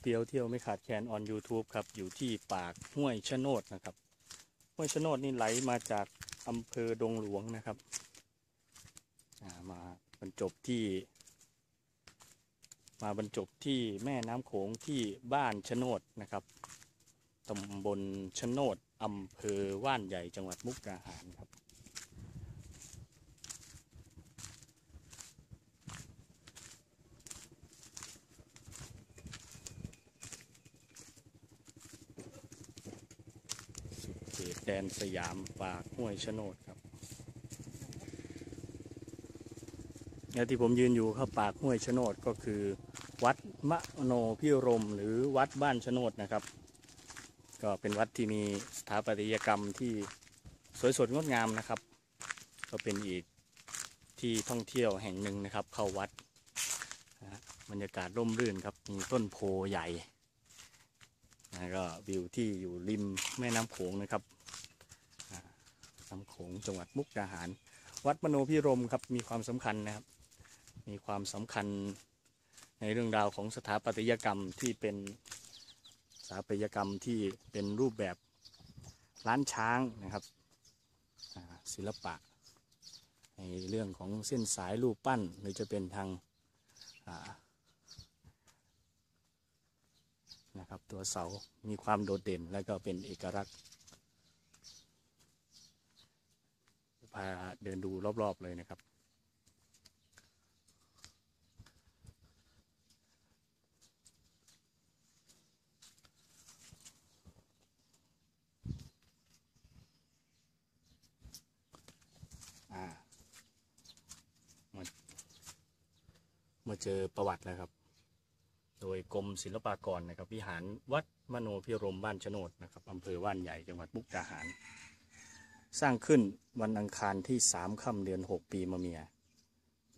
เปียวเที่ยวไม่ขาดแคลนออน YouTube ครับ อยู่ที่ปากห้วยชะโนดนะครับ ห้วยชะโนดนี่ไหลมาจากอำเภอดงหลวงนะครับมาบรรจบที่ มาบรรจบที่แม่น้ำโขงที่บ้านชะโนดนะครับตำบลชะโนดอำเภอว่านใหญ่จังหวัดมุกดาหารครับ เขตแดนสยามปากห้วยชะโนดครับแล้วที่ผมยืนอยู่ครับปากห้วยชะโนดก็คือ วัดมะโนพิรมหรือวัดบ้านชะโนดนะครับ ก็เป็นวัดที่มีสถาปัตยกรรมที่สวยสดงดงามนะครับ ก็เป็นอีกที่ท่องเที่ยวแห่งหนึ่งนะครับ เข้าวัดบรรยากาศร่มรื่นครับมีต้นโพใหญ่ นะก็วิวที่อยู่ริมแม่น้ำโขงนะครับน้ำโขงจังหวัดมุกดาหาร วัดมโนพิรมครับมีความสำคัญนะครับ มีความสำคัญในเรื่องราวของสถาปัตยกรรมที่เป็นสถาปัตยกรรมที่เป็นรูปแบบล้านช้างนะครับศิลปะ ในเรื่องของเส้นสายรูปปั้นหรือจะเป็นทางอ่า นะครับ ตัวเสามีความโดดเด่นและก็เป็นเอกลักษณ์พาเดินดูรอบ ๆ เลยนะครับอ่ามามาเจอประวัติแล้วครับ โดยกรมศิลปากรนะครับ วิหารวัดมโนพิรมบ้านชะโนดนะครับอำเภอว่านใหญ่จังหวัดมุกดาหาร สร้างขึ้นวันอังคารที่สามค่ำเดือนหกปีมะเมีย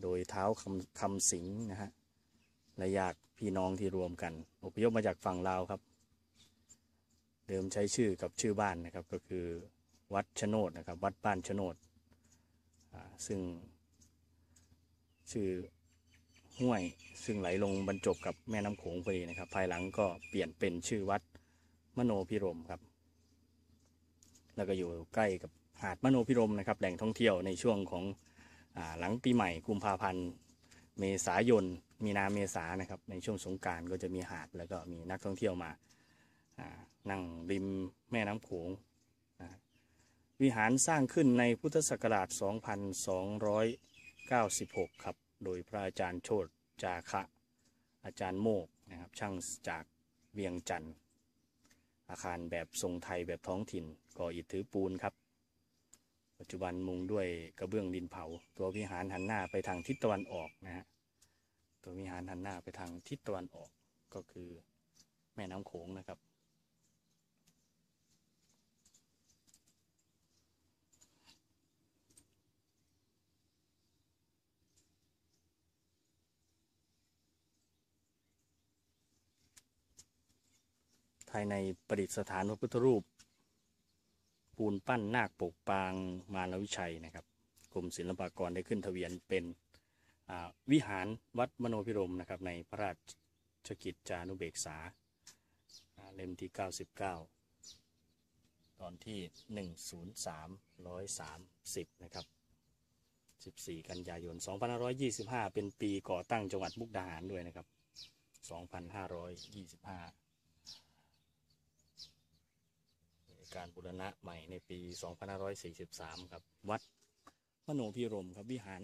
โดยเท้าคำคำสิงนะฮะและญาติพี่น้องที่รวมกันอพยพมาจากฝั่งลาวครับ เดิมใช้ชื่อกับชื่อบ้านนะครับ ก็คือวัดชะโนดนะครับ วัดบ้านชะโนดอ่าซึ่งชื่อ ห้วย ซึ่งไหลลงบรรจบกับแม่น้ำโขงพอดีนะครับ ภายหลังก็เปลี่ยนเป็นชื่อวัดมโนพิรมครับ แล้วก็อยู่ใกล้กับหาดมโนพิรมนะครับ แหล่งท่องเที่ยวในช่วงของอหลังปีใหม่กุมภาพันธ์เมษายน มีนาเมษานะครับ ในช่วงสงการก็จะมีหาดแล้วก็มีนักท่องเที่ยวมานั่งริมแม่น้ำโขงวิหารสร้างขึ้นในพุทธศักราช 2296 ครับ โดยพระอาจารย์โชตจาคะ อาจารย์โมกนะครับช่างจากเวียงจันทร์อาคารแบบทรงไทยแบบท้องถิ่นก่ออิฐถือปูนครับ ปัจจุบันมุงด้วยกระเบื้องดินเผา ตัววิหารหันหน้าไปทางทิศตะวันออกนะฮะตัววิหารหันหน้าไปทางทิศตะวันออกก็คือแม่น้ำโขงนะครับ ภายในประดิษฐานพระพุทธรูป ปูนปั้นนาคปกปางมารวิชัยนะครับกรมศิลปากรได้ขึ้นทะเบียนเป็นวิหารวัดมโนพิรมนะครับในพระราชกิจจานุเบกษาอ่าเล่มที่ 99 ตอนที่ 103 130 นะครับ 14 กันยายน 2525 เป็นปีก่อตั้งจังหวัดมุกดาหารด้วยนะครับ 2525 การบูรณะใหม่ในปี 2543 ครับ วัดมโนพิรมครับวิหาร